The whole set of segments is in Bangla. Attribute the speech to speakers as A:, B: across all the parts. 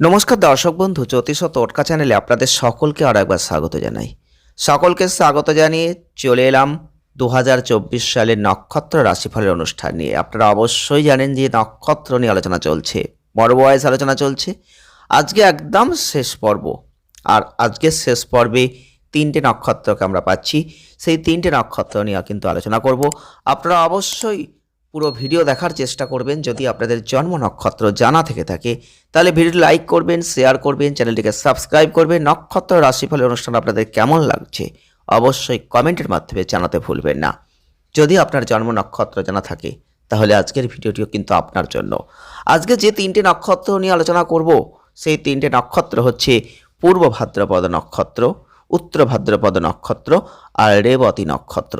A: নমস্কার দর্শক বন্ধু, জ্যোতিষ ও টোটকা চ্যানেলে আপনাদের সকলকে আরও একবার স্বাগত জানাই। সকলকে স্বাগত জানিয়ে চলে এলাম দু হাজার চব্বিশ সালের নক্ষত্র রাশিফলের অনুষ্ঠান নিয়ে। আপনারা অবশ্যই জানেন যে নক্ষত্র নিয়ে আলোচনা চলছে, বড় বয়স আলোচনা চলছে। আজকে একদম শেষ পর্ব, আর আজকের শেষ পর্বে তিনটে নক্ষত্রকে আমরা পাচ্ছি। সেই তিনটে নক্ষত্র নিয়ে কিন্তু আলোচনা করব। আপনারা অবশ্যই পুরো ভিডিও দেখার চেষ্টা করবেন। যদি আপনাদের জন্ম নক্ষত্র জানা থেকে থাকে, তাহলে ভিডিও লাইক করবেন শেয়ার করবেন, চ্যানেলটিকে সাবস্ক্রাইব করবেন। নক্ষত্র রাশিফলের অনুষ্ঠান আপনাদের কেমন লাগছে অবশ্যই কমেন্টের মাধ্যমে জানাতে ভুলবেন না। যদি আপনার জন্ম নক্ষত্র জানা থাকে, তাহলে আজকের ভিডিওটিও কিন্তু আপনার জন্য। আজকে যে তিনটে নক্ষত্র নিয়ে আলোচনা করব, সেই তিনটে নক্ষত্র হচ্ছে পূর্ব ভাদ্রপদ নক্ষত্র, উত্তর ভাদ্রপদ নক্ষত্র আর রেবতী নক্ষত্র।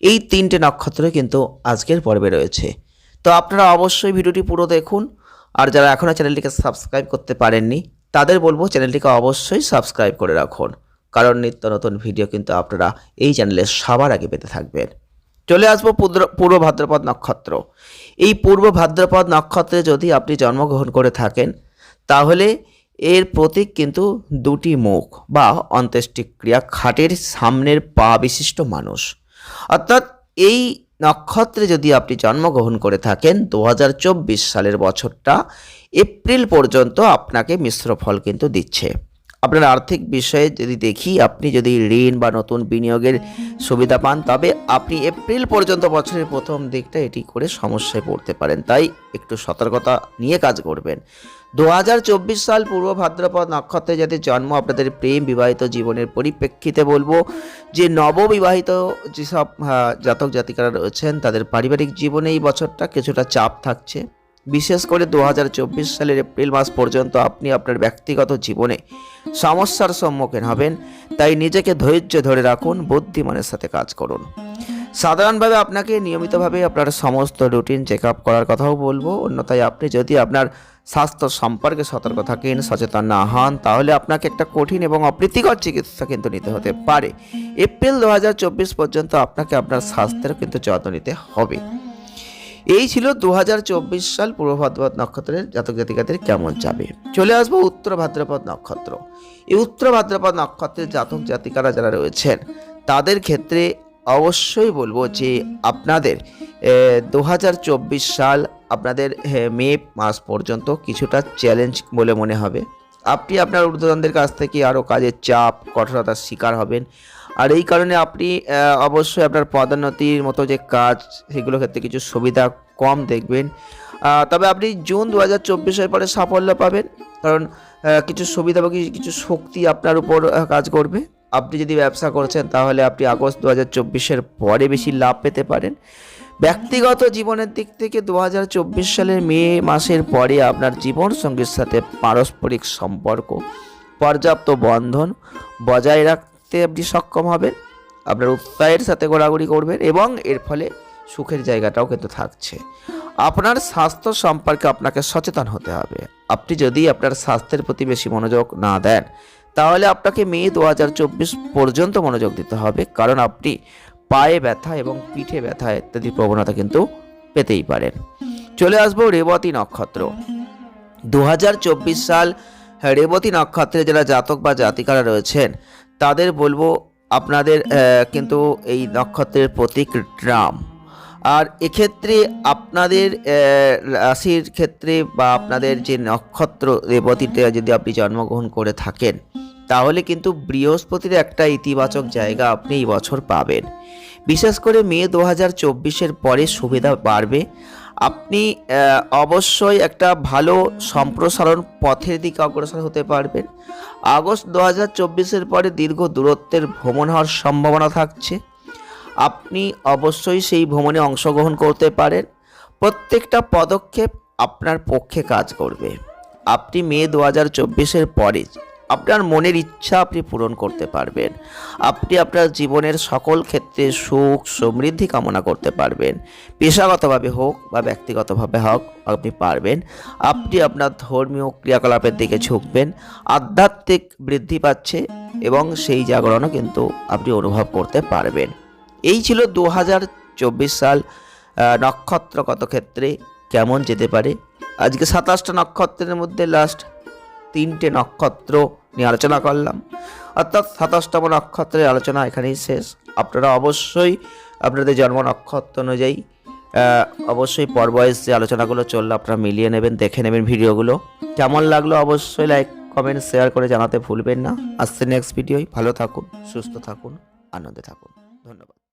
A: এই তিনটে নক্ষত্র কিন্তু আজকের পর্বে রয়েছে। তো আপনারা অবশ্যই ভিডিওটি পুরো দেখুন। আর যারা এখনও চ্যানেলটিকে সাবস্ক্রাইব করতে পারেননি, তাদের বলব চ্যানেলটিকে অবশ্যই সাবস্ক্রাইব করে রাখুন। কারণ নিত্য নতুন ভিডিও কিন্তু আপনারা এই চ্যানেলে সবার আগে পেতে থাকবেন। চলে আসব পূর্ব ভাদ্রপদ নক্ষত্র। এই পূর্ব ভাদ্রপদ নক্ষত্রে যদি আপনি জন্মগ্রহণ করে থাকেন, তাহলে এর প্রতীক কিন্তু দুটি মুখ বা অন্ত্যেষ্টিক্রিয়া, খাটের সামনের পা বিশিষ্ট মানুষ। অর্থাৎ এই নক্ষত্রে যদি আপনি জন্মগ্রহণ করে থাকেন দু হাজার চব্বিশ সালের বছরটা এপ্রিল পর্যন্ত আপনাকে মিশ্র ফল কিন্তু দিচ্ছে। আপনার আর্থিক বিষয়ে যদি দেখি, আপনি যদি ঋণ বা নতুন বিনিয়োগের সুবিধা পান, তবে আপনি এপ্রিল পর্যন্ত বছরের প্রথম দিকটা এটি করে সমস্যায় পড়তে পারেন। তাই একটু সতর্কতা নিয়ে কাজ করবেন। দু হাজার চব্বিশ সাল পূর্ব ভাদ্রপদ নক্ষত্রে যাদের জন্ম আপনাদের প্রেম বিবাহিত জীবনের পরিপ্রেক্ষিতে বলব যে নববিবাহিত যেসব আহ, জাতক জাতিকারা রয়েছেন তাদের পারিবারিক জীবনে এই বছরটা কিছুটা চাপ থাকছে। বিশেষ করে দু হাজার চব্বিশ সালের এপ্রিল মাস পর্যন্ত আপনি আপনার ব্যক্তিগত জীবনে সমস্যার সম্মুখীন হবেন। তাই নিজেকে ধৈর্য ধরে রাখুন বুদ্ধিমানের সাথে কাজ করুন। সাধারণভাবে আপনাকে নিয়মিতভাবে আপনার সমস্ত রুটিন চেক আপ করার কথাও বলব। অন্যথায় আপনি যদি আপনার স্বাস্থ্য সম্পর্কে সতর্ক থাকেন, সচেতন না হন, তাহলে আপনাকে একটা কঠিন এবং অপ্রীতিকর চিকিৎসা কিন্তু নিতে হতে পারে। এপ্রিল দু হাজার চব্বিশ পর্যন্ত আপনাকে আপনার স্বাস্থ্যের কিন্তু যত্ন নিতে হবে। এই ছিল দু হাজার চব্বিশ সাল পূর্ব ভাদ্রপদ নক্ষত্রের জাতক জাতিকাদের কেমন যাবে? চলে আসব উত্তর ভাদ্রপদ নক্ষত্র। এই উত্তর ভাদ্রপদ নক্ষত্রের জাতক জাতিকারা যারা রয়েছেন, তাদের ক্ষেত্রে অবশ্যই বলব যে আপনাদের দু হাজার চব্বিশ সাল আপনাদের মে মাস পর্যন্ত কিছুটা চ্যালেঞ্জ বলে মনে হবে। আপনি আপনার ঊর্ধ্বতনদের কাছ থেকে আরও কাজের চাপ, কঠোরতার শিকার হবেন। আর এই কারণে আপনি অবশ্যই আপনার পদোন্নতির মতো যে কাজ সেগুলো ক্ষেত্রে কিছু সুবিধা কম দেখবেন। তবে আপনি জুন দু হাজার চব্বিশের পরে সাফল্য পাবেন। কারণ কিছু সুবিধা বা কিছু শক্তি আপনার উপর কাজ করবে। আপনি যদি ব্যবসা করছেন, তাহলে আপনি আগস্ট দু হাজার চব্বিশের পরে বেশি লাভ পেতে পারেন। ব্যক্তিগত জীবনের দিক থেকে দু হাজার চব্বিশ সালের মে মাসের পরে আপনার জীবন সঙ্গীর সাথে পারস্পরিক সম্পর্ক, পর্যাপ্ত বন্ধন বজায় রাখতে আপনি সক্ষম হবেন, আপনার উৎসাহের সাথে ঘোরাঘুরি করবেন এবং এর ফলে সুখের জায়গাটাও কিন্তু থাকছে। আপনার স্বাস্থ্য সম্পর্কে আপনাকে সচেতন হতে হবে। আপনি যদি আপনার স্বাস্থ্যের প্রতি বেশি মনোযোগ না দেন তাহলে আপনাকে মে দু হাজার চব্বিশ পর্যন্ত মনোযোগ দিতে হবে, কারণ আপনি পায়ে ব্যথা এবং পিঠে ব্যথা ইত্যাদি প্রবণতা কিন্তু পেতেই পারেন। চলে আসব রেবতী নক্ষত্র। দু হাজার চব্বিশ সাল রেবতী নক্ষত্রে যারা জাতক বা জাতিকারা রয়েছেন, তাদের বলব আপনাদের কিন্তু এই নক্ষত্রের প্রতীক ড্রাম আর এক্ষেত্রে আপনাদের রাশির ক্ষেত্রে বা আপনাদের যে নক্ষত্র রেবতীতে যদি আপনি জন্মগ্রহণ করে থাকেন, তাহলে কিন্তু বৃহস্পতির একটা ইতিবাচক জায়গা আপনি এই বছর পাবেন। বিশেষ করে মে দু হাজার চব্বিশের পরে সুবিধা বাড়বে। আপনি অবশ্যই একটা ভালো সম্প্রসারণ পথের দিকে অগ্রসর হতে পারবেন। আগস্ট দু হাজার চব্বিশের পরে দীর্ঘ দূরত্বের ভ্রমণ হওয়ার সম্ভাবনা থাকছে। আপনি অবশ্যই সেই ভ্রমণে অংশগ্রহণ করতে পারেন। প্রত্যেকটা পদক্ষেপ আপনার পক্ষে কাজ করবে। আপনি মে দু হাজার চব্বিশের পরে আপনার মনের ইচ্ছা আপনি পূরণ করতে পারবেন। আপনি আপনার জীবনের সকল ক্ষেত্রে সুখ, সমৃদ্ধি কামনা করতে পারবেন। পেশাগতভাবে হোক বা ব্যক্তিগতভাবে হোক, আপনি পারবেন। আপনি আপনার ধর্মীয় ক্রিয়াকলাপের দিকে ঝুঁকবেন। আধ্যাত্মিক বৃদ্ধি পাচ্ছে এবং সেই জাগরণও কিন্তু আপনি অনুভব করতে পারবেন। এই ছিল দু হাজার চব্বিশ সাল নক্ষত্র নক্ষত্রগত ক্ষেত্রে কেমন যেতে পারে? আজকে সাতাশটা নক্ষত্রের মধ্যে লাস্ট তিনটে নক্ষত্র নিয়ে আলোচনা করলাম। অর্থাৎ সাতাশতম নক্ষত্রের আলোচনা এখানেই শেষ। আপনারা অবশ্যই আপনাদের জন্ম নক্ষত্র অনুযায়ী অবশ্যই পরবয়স যে আলোচনাগুলো চলল আপনারা মিলিয়ে নেবেন, দেখে নেবেন ভিডিওগুলো। কেমন লাগল অবশ্যই লাইক কমেন্ট শেয়ার করে জানাতে ভুলবেন না। আসছে নেক্সট ভিডিওই ভালো থাকুন, সুস্থ থাকুন, আনন্দে থাকুন। ধন্যবাদ।